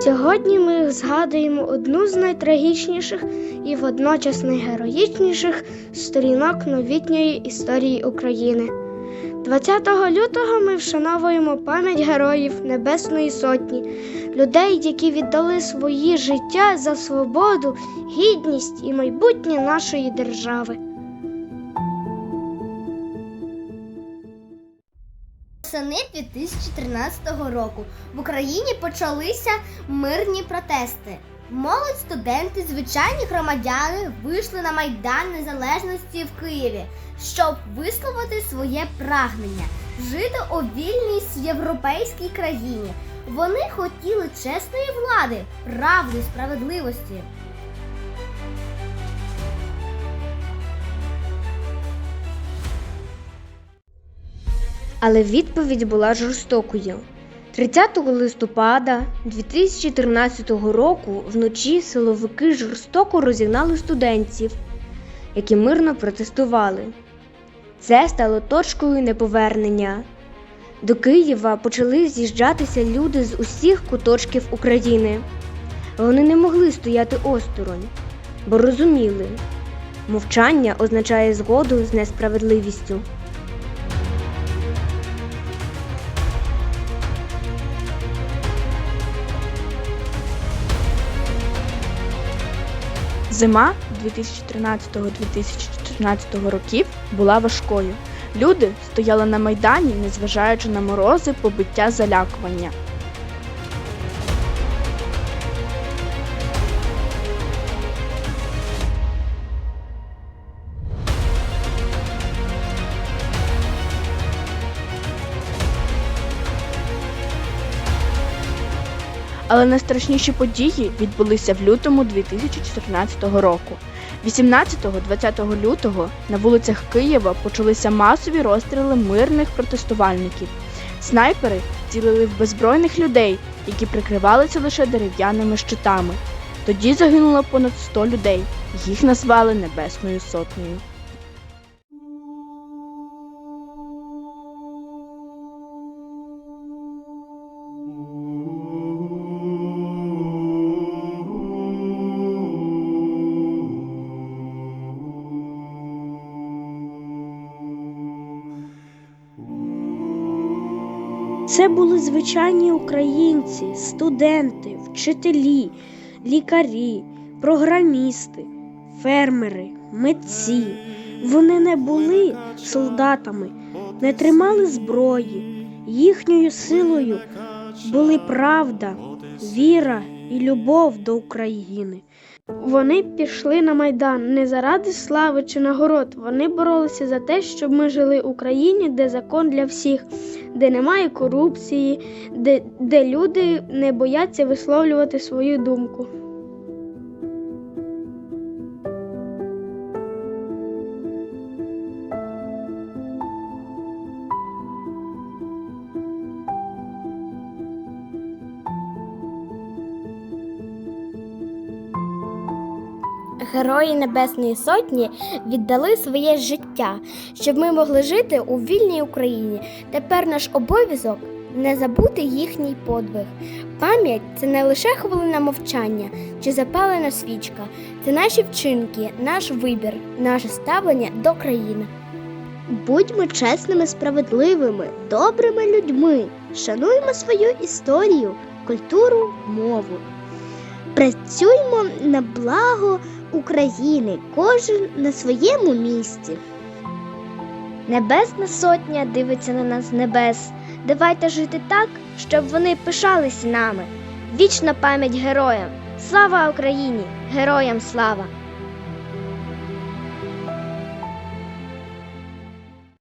Сьогодні ми згадуємо одну з найтрагічніших і водночас найгероїчніших сторінок новітньої історії України. 20 лютого ми вшановуємо пам'ять героїв Небесної Сотні, людей, які віддали свої життя за свободу, гідність і майбутнє нашої держави. Восени 2013 року в Україні почалися мирні протести. Молодь, студенти, звичайні громадяни вийшли на Майдан Незалежності в Києві, щоб висловити своє прагнення жити у вільній європейській країні. Вони хотіли чесної влади, правди, справедливості. Але відповідь була жорстокою. 30 листопада 2013 року вночі силовики жорстоко розігнали студентів, які мирно протестували. Це стало точкою неповернення. До Києва почали з'їжджатися люди з усіх куточків України. Вони не могли стояти осторонь, бо розуміли, мовчання означає згоду з несправедливістю. Зима 2013-2014 років була важкою. Люди стояли на майдані, незважаючи на морози, побиття, залякування. Але найстрашніші події відбулися в лютому 2014 року. 18-20 лютого на вулицях Києва почалися масові розстріли мирних протестувальників. Снайпери цілили в беззбройних людей, які прикривалися лише дерев'яними щитами. Тоді загинуло понад 100 людей. Їх назвали Небесною Сотнею. Це були звичайні українці, студенти, вчителі, лікарі, програмісти, фермери, митці. Вони не були солдатами, не тримали зброї. Їхньою силою були правда, віра і любов до України. Вони пішли на Майдан не заради слави чи нагород. Вони боролися за те, щоб ми жили у країні, де закон для всіх, де немає корупції, де, де люди не бояться висловлювати свою думку. Герої Небесної Сотні віддали своє життя, щоб ми могли жити у вільній Україні. Тепер наш обов'язок не забути їхній подвиг. Пам'ять це не лише хвилина мовчання чи запалена свічка, це наші вчинки, наш вибір, наше ставлення до країни. Будьмо чесними, справедливими, добрими людьми. Шануймо свою історію, культуру, мову. Працюймо на благо України, кожен на своєму місці. Небесна сотня дивиться на нас з небес. Давайте жити так, щоб вони пишалися нами. Вічна пам'ять героям! Слава Україні! Героям слава!